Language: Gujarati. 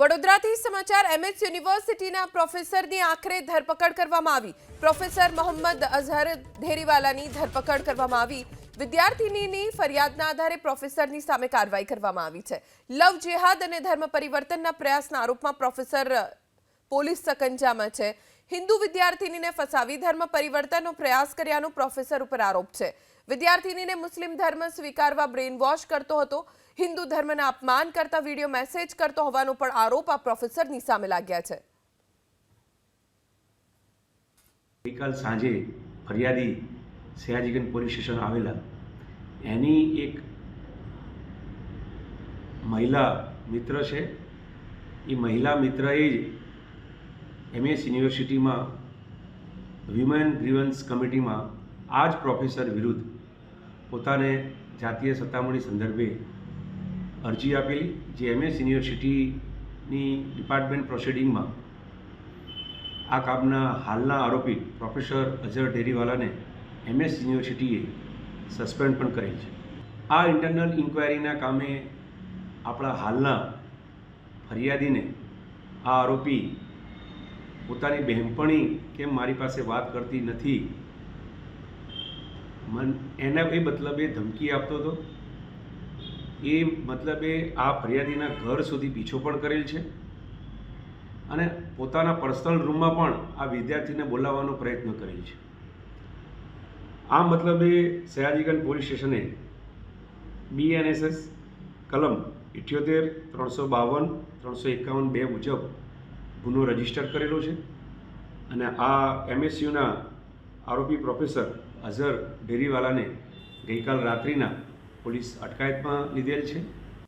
વડોદરાથી સમાચાર એમએચ યુનિવર્સિટીના પ્રોફેસરની આખરે ધરપકડ કરવામાં આવી. પ્રોફેસર મોહમ્મદ અઝહર ધેરીવાલાની ધરપકડ કરવામાં આવી. વિદ્યાર્થીનીની ફરિયાદના આધારે પ્રોફેસરની સામે કાર્યવાહી કરવામાં આવી છે. લવ, જેહાદ અને ધર્મ પરિવર્તનના પ્રયાસના આરોપમાં પ્રોફેસર પોલીસ સકંજામાં છે. હિન્દુ વિદ્યાર્થિનીને ફસાવી ધર્મ પરિવર્તનનો પ્રયાસ કર્યાનો પ્રોફેસર ઉપર આરોપ છે. વિદ્યાર્થિનીને મુસ્લિમ ધર્મ સ્વીકારવા બ્રેઇન વોશ કરતો હતો. હિન્દુ ધર્મના અપમાન કરતા વીડિયો મેસેજ કરતો હોવાનો પણ આરોપ આ પ્રોફેસરની સામે લાગ્યા છે. ગઈકાલ સાંજે ફરિયાદી સયાજીગંજ પોલીસ સ્ટેશન આવેલા. એની એક મહિલા મિત્ર છે. એ મહિલા મિત્રએ જ એમએસ યુનિવર્સિટીમાં વિમેન ગ્રીવન્સ કમિટીમાં આ જ પ્રોફેસર વિરુદ્ધ પોતાને જાતીય સત્તામણી સંદર્ભે અરજી આપેલી, જે એમએસ યુનિવર્સિટીની ડિપાર્ટમેન્ટ પ્રોસિડિંગમાં આ કામના હાલના આરોપી પ્રોફેસર અઝર ડેરીવાલાને એમએસ યુનિવર્સિટીએ સસ્પેન્ડ પણ કરેલ છે. આ ઇન્ટરનલ ઇન્ક્વાયરીના કામે આપણા હાલના ફરિયાદીને આ આરોપી પોતાની બહેનપણી કેમ મારી પાસે વાત કરતી નથી? મન, એના એ મતલબે ધમકી આપતો હતો? એ મતલબે આ ફરિયાદીના ઘર સુધી પીછો પણ કરેલ છે? અને પોતાના પર્સનલ રૂમમાં પણ આ વિદ્યાર્થીને બોલાવવાનો પ્રયત્ન કરેલ છે. આ મતલબે સયાજીગંજ પોલીસ સ્ટેશને બીએનએસએસ કલમ ઇઠ્યોતેર, ત્રણસો બાવન, ત્રણસો એકાવન બે મુજબ ગુનો રજિસ્ટર કરેલો છે. અને આ એમએસયુના આરોપી પ્રોફેસર અઝહર ડેરીવાલાને ગઈકાલ રાત્રિના પોલીસ અટકાયતમાં લીધેલ છે.